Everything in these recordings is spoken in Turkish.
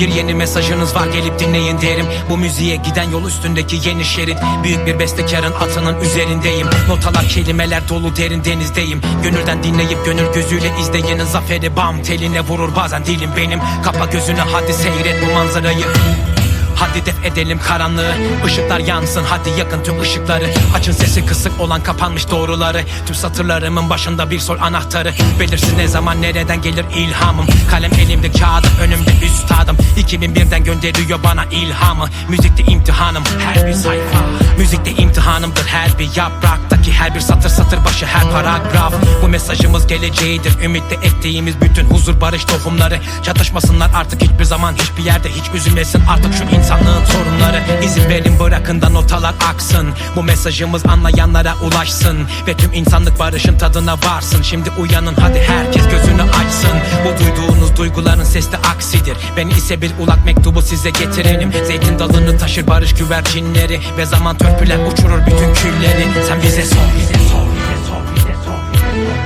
Bir yeni mesajınız var gelip dinleyin derim. Bu müziğe giden yol üstündeki yeni şerit. Büyük bir bestekarın atının üzerindeyim. Notalar kelimeler dolu derin denizdeyim. Gönülden dinleyip gönül gözüyle izleyenin zaferi Bam teline vurur bazen dilim benim. Kapa gözünü hadi seyret bu manzarayı Hadi def edelim karanlığı. Işıklar yansın hadi yakın tüm ışıkları. Açın sesi kısık olan kapanmış doğruları. Tüm satırlarımın başında bir sol anahtarı. Belirsiz ne zaman nereden gelir ilhamım? Kalem elimde kağıdım önümde üstadım. 2001'den gönderiyor bana ilhamı. Müzikte imtihanım her bir sayfa. Müzikte imtihanımdır her bir yapraktaki Her bir satır satır başı her paragraf mesajımız geleceğidir. Ümitle ektiğimiz bütün huzur barış tohumları. Çatışmasınlar artık hiçbir zaman hiçbir yerde Hiç üzülmesin. Artık şu insanlığın sorunları. İzin verin bırakın da notalar aksın. Bu mesajımız anlayanlara ulaşsın. Ve tüm insanlık barışın tadına varsın. Şimdi uyanın hadi herkes gözünü açsın. Bu duyduğunuz duyguların sesli aksidir. Ben ise bir ulak mektubu size getirelim. Zeytin dalını taşır barış güvercinleri. Ve zaman törpüler uçurur bütün külleri. Sen bize sor bize sor bize sor bize sor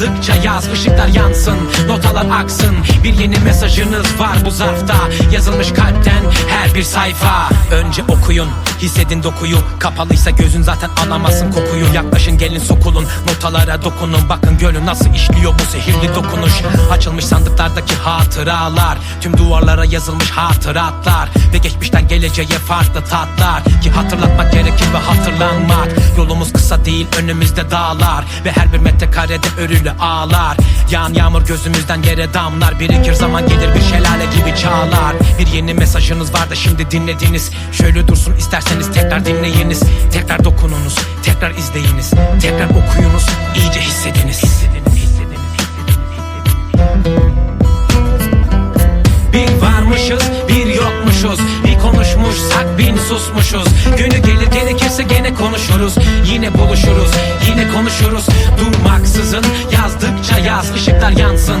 yazdıkça yaz ışıklar yansın Notalar aksın. Bir yeni mesajınız var bu zarfta Yazılmış kalpten her bir sayfa. Önce okuyun hissedin dokuyu Kapalıysa gözün zaten alamazsın kokuyu. Yaklaşın gelin sokulun notalara dokunun. Bakın gölü nasıl işliyor bu sihirli dokunuş. Açılmış sandıklardaki hatıralar Tüm duvarlara yazılmış hatıratlar. Ve geçmişten geleceğe farklı tatlar. Ki hatırlatmak gerekir ve hatırlanmak. Yolumuz kısa değil önümüzde dağlar. Ve her bir metrekarede örülü ağlar. Yağan yağmur gözümüzden yere damlar. Birikir zaman gelir bir şelale gibi çağlar. Bir yeni mesajınız var da şimdi dinlediniz Şöyle dursun isterseniz tekrar dinleyiniz. Tekrar dokununuz, tekrar izleyiniz. Tekrar okuyunuz, iyice hissediniz Hissediniz, hissediniz, bir varmışız bir yokmuşuz. Bir konuşmuşsak bin susmuşuz. Günü gelir gerekirse gene konuşuruz. Yine buluşuruz yine konuşuruz. Durmaksızın yazdıkça yaz ışıklar yansın